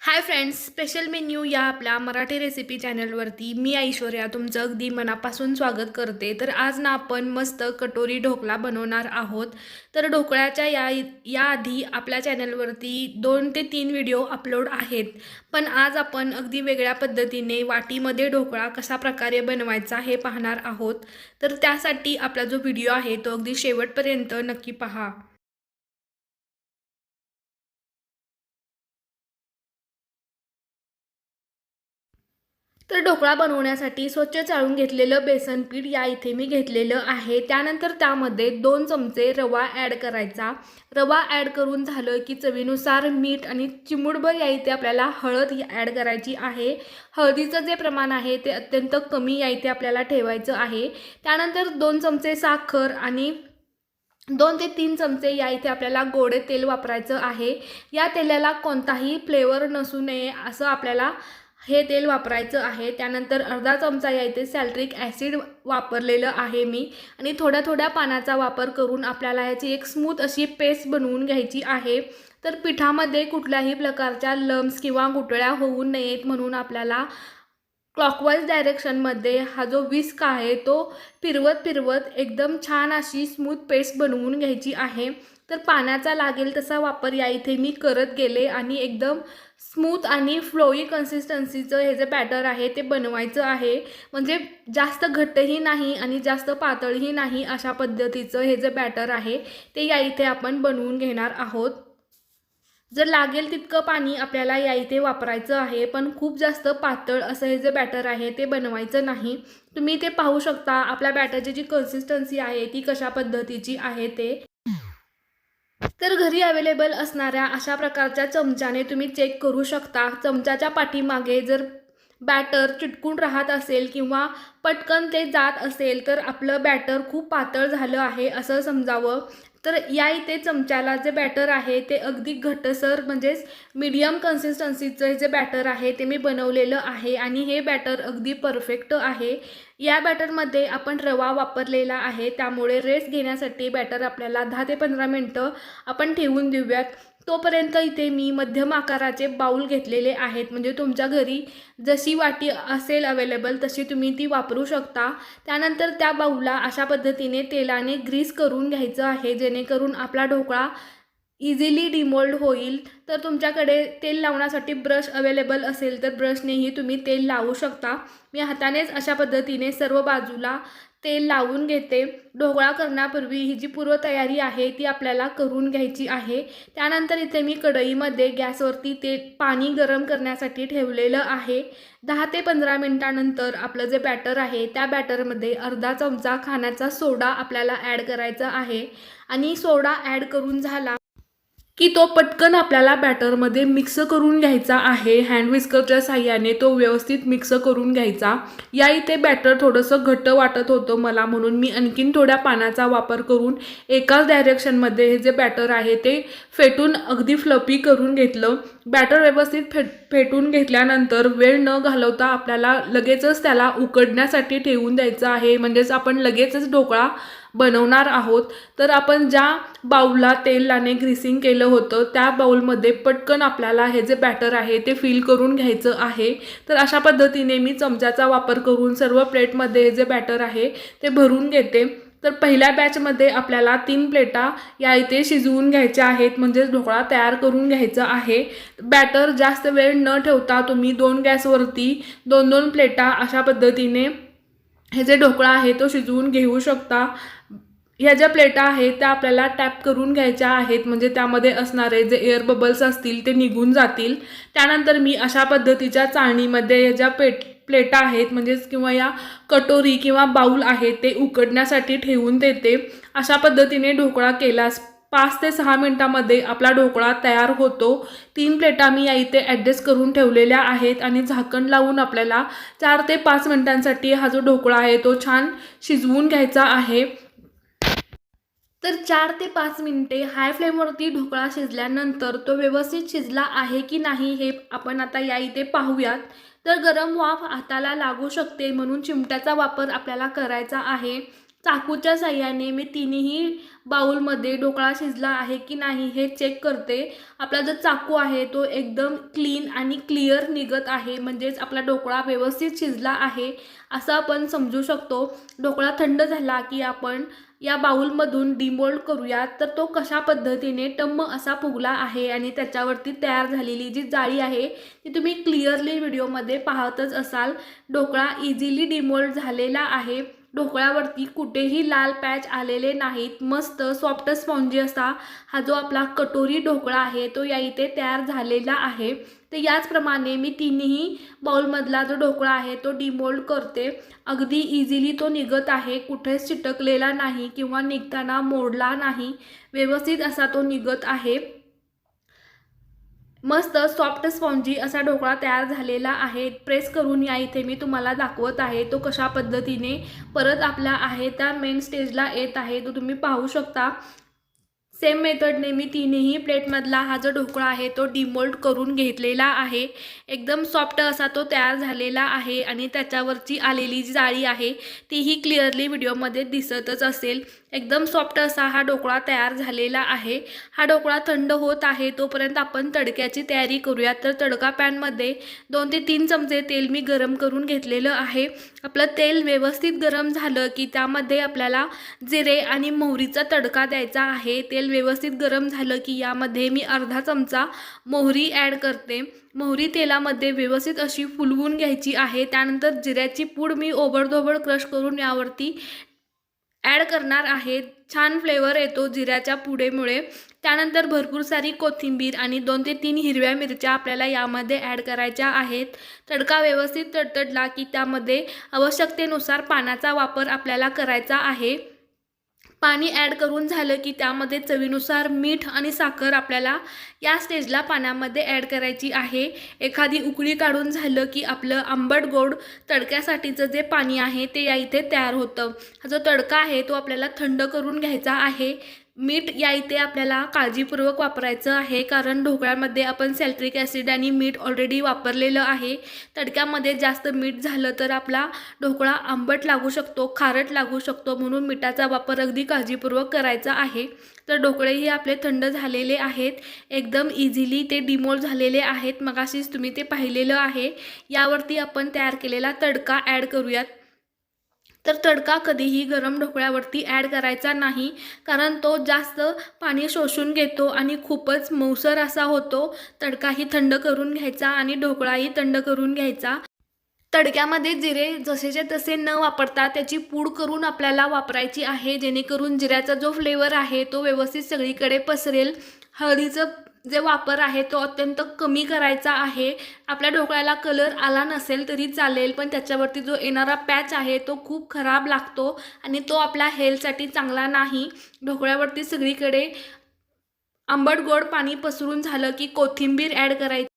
Hi friends special menu या आपल्या Marathi recipe चॅनलवरती मी ऐश्वर्या तुमचं अगदी मनापासून स्वागत करते. तर आज ना आपण मस्त कटोरी ढोकळा बनवणार आहोत. तर ढोकळ्याच्या या याआधी आपल्या चॅनलवरती दोन ते तीन व्हिडिओ अपलोड आहेत. पण आज आपण अगदी वेगळ्या पद्धतीने वाटीमध्ये ढोकळा कशा प्रकारे बनवायचा हे पाहणार आहोत. तर त्यासाठी आपला जो व्हिडिओ आहे तो अगदी शेवटपर्यंत नक्की पहा. तर ढोकळा बनवण्यासाठी स्वच्छ चाळून घेतलेलं बेसन पीठ या इथे मी घेतलेलं आहे. त्यानंतर त्यामध्ये दोन चमचे रवा ॲड करायचा. रवा ॲड करून झालं की चवीनुसार मीठ आणि चिमूडभर या इथे आपल्याला हळद ॲड करायची आहे. हळदीचं जे प्रमाण आहे ते अत्यंत कमी या इथे आपल्याला ठेवायचं आहे. त्यानंतर दोन चमचे साखर आणि दोन ते तीन चमचे या इथे आपल्याला गोडे तेल वापरायचं आहे. या तेलाला कोणताही फ्लेवर नसू नये असं आपल्याला हे तेल वापरायचं आहे. त्यानंतर अर्धा चमचा या इथे सॅल्ट्रिक ॲसिड वापरलेलं आहे मी. आणि थोड्या थोड्या पानाचा वापर करून आपल्याला ह्याची एक स्मूथ अशी पेस्ट बनवून घ्यायची आहे. तर पिठामध्ये कुठल्याही प्रकारच्या लम्स किंवा गुटळ्या होऊ नयेत म्हणून आपल्याला क्लॉकवाईज डायरेक्शनमध्ये हा जो विस्क आहे तो फिरवत फिरवत एकदम छान अशी स्मूथ पेस्ट बनवून घ्यायची आहे. तर पाण्याचा लागेल तसा वापर या इथे मी करत गेले आणि एकदम स्मूथ आणि फ्लोई कन्सिस्टन्सीचं हे जे बॅटर आहे ते बनवायचं आहे. म्हणजे जास्त घट्टही नाही आणि जास्त पातळही नाही अशा पद्धतीचं हे जे बॅटर आहे ते या इथे आपण बनवून घेणार आहोत. जर लागेल तितकं पाणी आपल्याला या इथे वापरायचं आहे पण खूप जास्त पातळ असं हे जे बॅटर आहे ते बनवायचं नाही. तुम्ही ते पाहू शकता आपल्या बॅटरची जी कन्सिस्टन्सी आहे ती कशा पद्धतीची आहे ते. तर घरी अवेलेबल असणाऱ्या अशा प्रकारच्या चमच्याने तुम्ही चेक करू शकता. चमच्याच्या पाठीमागे जर बॅटर चिटकून राहत असेल किंवा पटकन ते जात असेल तर आपलं बॅटर खूप पातळ झालं आहे असं समजावं. तर या इथे चमच्याला जे बॅटर आहे ते अगदी घटसर म्हणजेच मीडियम कन्सिस्टन्सीचं जे बॅटर आहे ते मी बनवलेलं आहे आणि हे बॅटर अगदी परफेक्ट आहे. या बॅटरमध्ये आपण रवा वापरलेला आहे त्यामुळे रेस्ट घेण्यासाठी बॅटर आपल्याला दहा ते पंधरा मिनटं आपण ठेवून देऊयात. तोपर्यंत इथे मी मध्यम आकाराचे बाऊल घेतलेले आहेत. म्हणजे तुमच्या घरी जशी वाटी असेल अवेलेबल तशी तुम्ही ती वापरू शकता. त्यानंतर त्या बाऊला अशा पद्धतीने तेलाने ग्रीस करून घ्यायचं आहे जेणेकरून आपला ढोकळा इझिली डिमोल्ड होईल तर तुमच्याकडे तेल लावण्यासाठी ब्रश अवेलेबल असेल तर ब्रशनेही तुम्ही तेल लावू शकता. मी हातानेच अशा पद्धतीने सर्व बाजूला तेल लावून घेते. ढोकळा करण्यापूर्वी ही जी पूर्वतयारी आहे ती आपल्याला करून घ्यायची आहे. त्यानंतर इथे मी कढईमध्ये गॅसवरती ते पाणी गरम करण्यासाठी ठेवलेलं आहे. दहा ते पंधरा मिनटानंतर आपलं जे बॅटर आहे त्या बॅटरमध्ये अर्धा चमचा खाण्याचा सोडा आपल्याला ॲड करायचा आहे. आणि सोडा ॲड करून झाला की तो पटकन आपल्याला बॅटरमध्ये मिक्स करून घ्यायचा आहे. हँड विस्करच्या साह्याने तो व्यवस्थित मिक्स करून घ्यायचा. या इथे बॅटर थोडंसं घट्ट वाटत होतं मला म्हणून मी आणखीन थोड्या पाण्याचा वापर करून एकाच डायरेक्शनमध्ये हे जे बॅटर आहे ते फेटून अगदी फ्लपी करून घेतलं. बॅटर व्यवस्थित फेट फेटून घेतल्यानंतर वेळ न घालवता आपल्याला लगेचच त्याला उकडण्यासाठी ठेवून द्यायचं आहे. म्हणजेच आपण लगेचच ढोकळा बनवणार आहोत. तर आपण ज्या बाऊलला तेलाने ग्रीसिंग केलं होतं त्या बाऊलमध्ये पटकन आपल्याला हे जे बॅटर आहे ते फिल करून घ्यायचं आहे. तर अशा पद्धतीने मी चमच्याचा वापर करून सर्व प्लेटमध्ये जे बॅटर आहे ते भरून घेते. तर पहिल्या बॅचमध्ये आपल्याला तीन प्लेटा या इथे शिजवून घ्यायच्या आहेत म्हणजेच ढोकळा तयार करून घ्यायचा आहे. बॅटर जास्त वेळ न ठेवता तुम्ही दोन गॅसवरती दोन दोन प्लेटा अशा पद्धतीने हे जे ढोकळा आहे तो शिजवून घेऊ शकता. ह्या ज्या प्लेटा आहेत त्या आपल्याला टॅप करून घ्यायच्या आहेत. म्हणजे त्यामध्ये असणारे जे एअर बबल्स असतील ते निघून जातील. त्यानंतर मी अशा पद्धतीच्या चाळणीमध्ये ह्या ज्या पेट प्लेटा आहेत म्हणजेच किंवा या कटोरी किंवा बाऊल आहेत ते उकडण्यासाठी ठेवून देते. अशा पद्धतीने ढोकळा केलास पाच ते सहा मिनटामध्ये आपला ढोकळा तयार होतो. तीन प्लेटा मी या इथे ॲडजस्ट करून ठेवलेल्या आहेत आणि झाकण लावून आपल्याला चार ते पाच मिनटांसाठी हा जो ढोकळा आहे तो छान शिजवून घ्यायचा आहे. तर चार ते पाच मिनटे हाय फ्लेमवरती ढोकळा शिजल्यानंतर तो व्यवस्थित शिजला आहे की नाही हे आपण आता या इथे पाहूयात. तर गरम वाफ हाताला लागू शकते म्हणून चिमट्याचा वापर आपल्याला करायचा आहे. चाकूच्या साह्याने मी तिन्ही बाऊलमध्ये ढोकळा शिजला आहे की नाही हे चेक करते. आपला जो चाकू आहे तो एकदम क्लीन आणि क्लिअर निघत आहे. म्हणजेच आपला ढोकळा व्यवस्थित शिजला आहे असं आपण समजू शकतो. ढोकळा थंड झाला की आपण या बाउलमधून डिमोल्ड करूया. तर तो कशा पद्धतीने टम्म असा फुगला आहे आणि त्याच्यावरती तयार झालेली जी जाळी आहे ती तुम्ही क्लिअरली व्हिडिओमध्ये पाहतच असाल. ढोकळा इझिली डिमोल्ड झालेला आहे. ढोकळ्यावरती कुठेही लाल पॅच आलेले नाहीत. मस्त सॉफ्ट स्पॉन्जी असा हा जो आपला कटोरी ढोकळा आहे तो या इथे तयार झालेला आहे. तर याचप्रमाणे मी तिन्ही बाउलमधला जो ढोकळा आहे तो डिमोल्ड करते. अगदी इझिली तो निघत आहे कुठेच चिटकलेला नाही किंवा निघताना मोडला नाही. व्यवस्थित असा तो निघत आहे. मस्त सॉफ्ट स्पॉन्जी असा ढोकळा तयार झालेला आहे. प्रेस करून या इथे मी तुम्हाला दाखवत आहे तो कशा पद्धतीने परत आपला आहे त्या मेन स्टेजला येत आहे. तो तुम्ही पाहू शकता. सेम मेथडने मी तिन्ही प्लेटमधला हा जो ढोकळा आहे तो डिमोल्ड करून घेतलेला आहे. एकदम सॉफ्ट असा तो तयार झालेला आहे आणि त्याच्यावरची आलेली जी जाळी आहे तीही क्लिअरली व्हिडिओमध्ये दिसतच असेल. एकदम सॉफ्ट असा हा ढोकळा तयार झालेला आहे. हा ढोकळा थंड होत आहे तोपर्यंत आपण तडक्याची तयारी करूया तर तडका पॅनमध्ये दोन ते तीन चमचे तेल मी गरम करून घेतलेलं आहे. आपलं तेल व्यवस्थित गरम झालं की त्यामध्ये आपल्याला जिरे आणि मोहरीचा तडका द्यायचा आहे. तेल व्यवस्थित गरम झालं की यामध्ये मी अर्धा चमचा मोहरी ॲड करते. मोहरी तेलामध्ये व्यवस्थित अशी फुलवून घ्यायची आहे. त्यानंतर जिऱ्याची पूड मी ओबडधोबड क्रश करून यावरती ॲड करणार आहे छान फ्लेवर येतो जिऱ्याच्या पुडेमुळे त्यानंतर भरपूर सारी कोथिंबीर आणि दोन ते तीन हिरव्या मिरच्या आपल्याला यामध्ये ॲड करायच्या आहेत. तडका व्यवस्थित तडतडला की त्यामध्ये आवश्यकतेनुसार पाण्याचा वापर आपल्याला करायचा आहे. पाणी ॲड करून झालं की त्यामध्ये चवीनुसार मीठ आणि साखर आपल्याला या स्टेजला पाण्यामध्ये ॲड करायची आहे. एखादी उकळी काढून झालं की आपलं आंबट गोड तडक्यासाठीचं जे पाणी आहे ते या इथे तयार होतं. हा जो तडका आहे तो आपल्याला थंड करून घ्यायचा आहे. मीठ या इथे आपल्याला काळजीपूर्वक वापरायचं आहे कारण ढोकळ्यामध्ये आपण सॅल्ट्रिक ॲसिड आणि मीठ ऑलरेडी वापरलेलं आहे. तडक्यामध्ये जास्त मीठ झालं तर आपला ढोकळा आंबट लागू शकतो खारट लागू शकतो म्हणून मिठाचा वापर अगदी काळजीपूर्वक करायचा आहे. तर ढोकळेही आपले थंड झालेले आहेत एकदम इझिली ते डिमोल झालेले आहेत. मगाशीच तुम्ही ते पाहिलेलं आहे. यावरती आपण तयार केलेला तडका ॲड करूयात. तर तडका कधीही गरम ढोकळ्यावरती ॲड करायचा नाही कारण तो जास्त पाणी शोषून घेतो आणि खूपच मऊसर असा होतो. तडकाही थंड करून घ्यायचा आणि ढोकळाही थंड करून घ्यायचा. तडक्यामध्ये जिरे जसेचे तसे न वापरता त्याची पूड करून आपल्याला वापरायची आहे जेणेकरून जिऱ्याचा जो फ्लेवर आहे तो व्यवस्थित सगळीकडे पसरेल. हळदीचं जे वापर आहे तो अत्यंत कमी करायचा आहे. आपल्या ढोकळ्याला कलर आला नसेल तरी चालेल पण त्याच्यावरती जो येणारा पॅच आहे तो खूप खराब लागतो आणि तो आपल्या हेल्थसाठी चांगला नाही. ढोकळ्यावरती सगळीकडे आंबट गोड पाणी पसरून झालं की कोथिंबीर ॲड करायची.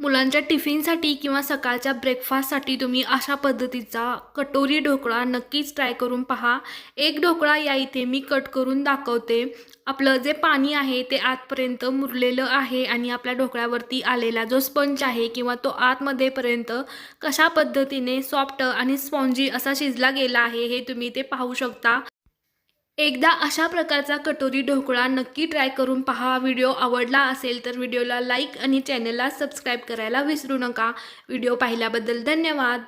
मुलांच्या टिफिनसाठी किंवा सकाळच्या ब्रेकफास्टसाठी तुम्ही अशा पद्धतीचा कटोरी ढोकळा नक्कीच ट्राय करून पहा. एक ढोकळा या इथे मी कट करून दाखवते. आपलं जे पाणी आहे ते आतपर्यंत मुरलेलं आहे आणि आपल्या ढोकळ्यावरती आलेला जो स्पंज आहे किंवा तो आतमध्येपर्यंत कशा पद्धतीने सॉफ्ट आणि स्पॉन्जी असा शिजला गेला आहे हे तुम्ही ते पाहू शकता. एकदा अशा प्रकारचा कटोरी ढोकळा नक्की ट्राय करून पहा. व्हिडिओ आवडला असेल तर व्हिडिओला लाईक आणि चॅनलला सबस्क्राईब करायला विसरू नका. व्हिडिओ पाहिल्याबद्दल धन्यवाद.